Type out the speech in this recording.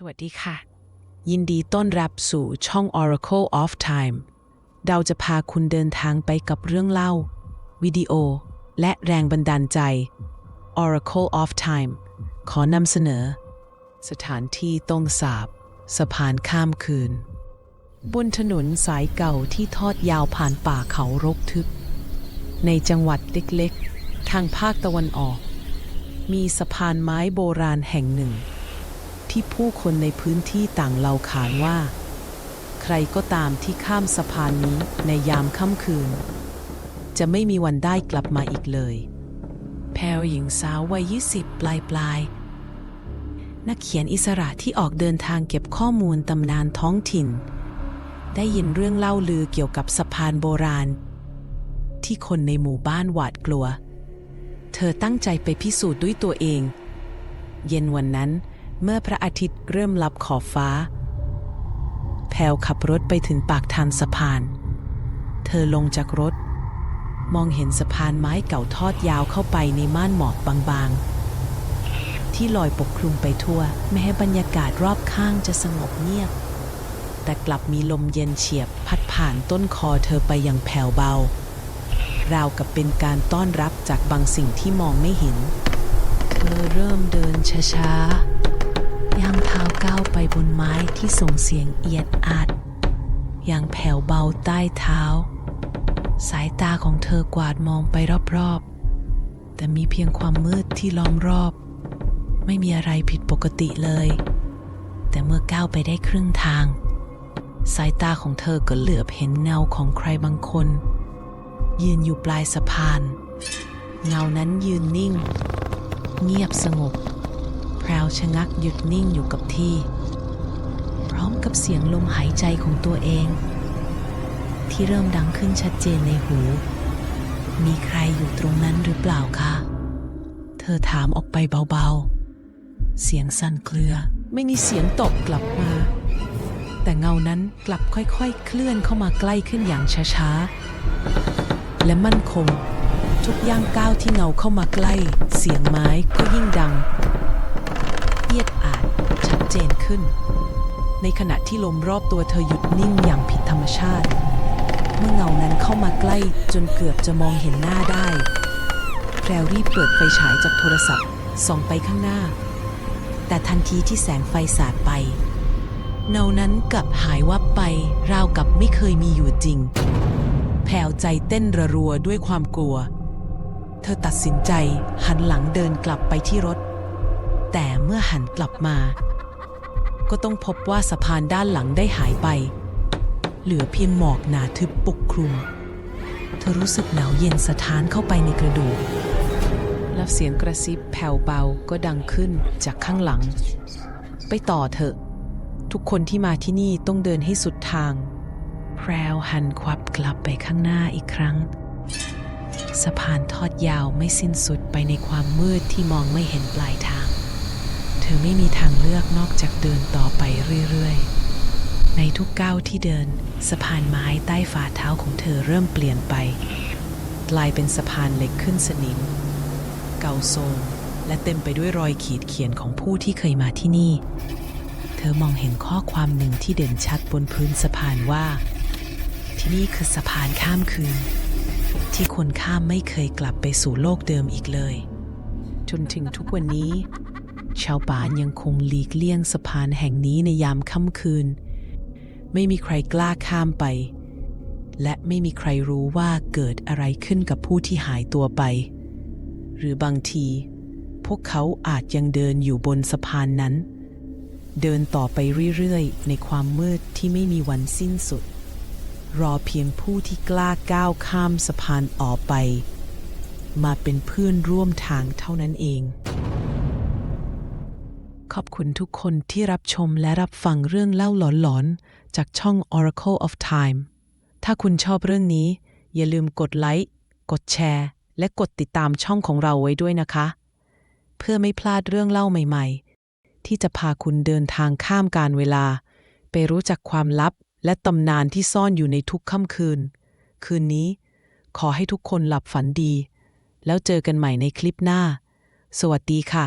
สวัสดีค่ะ ยินดีต้อนรับสู่ช่อง Oracle of Time เราจะพาคุณเดินทางไปกับเรื่องเล่า วิดีโอ และแรงบันดาลใจ Oracle of Time ขอนำเสนอ สถานที่ต้นสาบสะพานข้ามคืน บนถนนสายเก่าที่ทอดยาวผ่านป่าเขารกทึบ ในจังหวัดเล็กๆ ทางภาคตะวันออก มีสะพานไม้โบราณแห่งหนึ่ง ที่ผู้คนในพื้นที่ต่างเล่าขานว่า ใครก็ตามที่ข้ามสะพานนี้ในยามค่ำคืน จะไม่มีวันได้กลับมาอีกเลย แพรวหญิงสาววัยยี่สิบปลายปลายๆนักเขียนอิสระที่ออกเดินทางเก็บข้อมูลตำนานท้องถิ่น ได้ยินเรื่องเล่าลือเกี่ยวกับสะพานโบราณ ที่คนในหมู่บ้านหวาดกลัว เธอตั้งใจไปพิสูจน์ด้วยตัวเอง เย็นวันนั้นเเมื่อพระอาทิตย์เริ่มลับขอบฟ้า แพลวขับรถไปถึงปากทางสะพาน เธอลงจากรถ มองเห็นสะพานไม้เก่าทอดยาวเข้าไปในม่านหมอกบางๆ ที่ลอยปกคลุมไปทั่วแม้บรรยากาศรอบข้างจะสงบเงียบ แต่กลับมีลมเย็นเฉียบพัดผ่านต้นคอเธอไปอย่างแผ่วเบา ราวกับเป็นการต้อนรับจากบางสิ่งที่มองไม่เห็น เธอเริ่มเดินช้าๆ ย่างเท้าก้าวไปบนไม้ที่ส่งเสียงเอียดอาดอย่างแผ่วเบาใต้เท้า สายตาของเธอกวาดมองไปรอบๆ แต่มีเพียงความมืดที่ล้อมรอบ ไม่มีอะไรผิดปกติเลย แต่เมื่อก้าวไปได้ครึ่งทาง สายตาของเธอก็เหลือบเห็นเงาของใครบางคน ยืนอยู่ปลายสะพาน เงานั้นยืนนิ่ง เงียบสงบ พรวชะงักหยุดนิ่งอยู่กับที่ พร้อมกับเสียงลมหายใจของตัวเอง ที่เริ่มดังขึ้นชัดเจนในหู มีใครอยู่ตรงนั้นหรือเปล่าคะ เธอถามออกไปเบาๆ เสียงสั่นเครือไม่มีเสียงตอบกลับมา แต่เงานั้นกลับค่อยๆ เคลื่อนเข้ามาใกล้ขึ้นอย่างช้าๆ และมั่นคงทุกย่างก้าวที่เงาเข้ามาใกล้ เสียงไม้ก็ยิ่งดัง เจนขึ้น ในขณะที่ลมรอบตัวเธอหยุดนิ่งอย่างผิดธรรมชาติ เมื่อเงานั้นเข้ามาใกล้จนเกือบจะมองเห็นหน้าได้ แพรวรีบเปิดไฟฉายจากโทรศัพท์ส่องไปข้างหน้า แต่ทันทีที่แสงไฟสาดไป เงานั้นกลับหายวับไปราวกับไม่เคยมีอยู่จริง แพรวใจเต้นระรัวด้วยความกลัว เธอตัดสินใจหันหลังเดินกลับไปที่รถแต่เมื่อหันกลับมา ก็ต้องพบว่าสะพานด้านหลังได้หายไป เหลือเพียงหมอกหนาทึบปกคลุม เธอรู้สึกหนาวเย็นสะท้านเข้าไปในกระดูกแล้วเสียงกระซิบแผ่วเบาก็ดังขึ้นจากข้างหลัง ไปต่อเถอะ ทุกคนที่มาที่นี่ต้องเดินให้สุดทาง แพรวหันควับกลับไปข้างหน้าอีกครั้ง สะพานทอดยาวไม่สิ้นสุดไปในความมืดที่มองไม่เห็นปลายทาง ธอไม่มีทางเลือกนอกจากเดินต่อไปเรื่อยๆ ในทุกก้าวที่เดิน สะพานไม้ใต้ฝ่าเท้าของเธอเริ่มเปลี่ยนไป กลายเป็นสะพานเหล็กขึ้นสนิม เก่าโทรมและเต็มไปด้วยรอยขีดเขียนของผู้ที่เคยมาที่นี่ เธอมองเห็นข้อความหนึ่งที่เด่นชัดบนพื้นสะพานว่า ที่นี่คือสะพานข้ามคืน ที่คนข้ามไม่เคยกลับไปสู่โลกเดิมอีกเลย จนถึงทุกวันนี้ ชาวป่านยังคงหลีกเลี่ยงสะพานแห่งนี้ในยามค่ำคืน ไม่มีใครกล้าข้ามไป และไม่มีใครรู้ว่าเกิดอะไรขึ้นกับผู้ที่หายตัวไป หรือบางที พวกเขาอาจยังเดินอยู่บนสะพานนั้น เดินต่อไปเรื่อยๆ ในความมืดที่ไม่มีวันสิ้นสุด รอเพียงผู้ที่กล้าก้าวข้ามสะพานออกไป มาเป็นเพื่อนร่วมทางเท่านั้นเอง ขอบคุณทุกคนที่รับชมและรับฟังเรื่องเล่าหลอนๆ จากช่อง Oracle of Time ถ้าคุณชอบเรื่องนี้ อย่าลืมกดไลค์ กดแชร์ และกดติดตามช่องของเราไว้ด้วยนะคะ เพื่อไม่พลาดเรื่องเล่าใหม่ๆ ที่จะพาคุณเดินทางข้ามการเวลา ไปรู้จักความลับและตำนานที่ซ่อนอยู่ในทุกค่ำคืน คืนนี้ ขอให้ทุกคนหลับฝันดี แล้วเจอกันใหม่ในคลิปหน้า สวัสดีค่ะ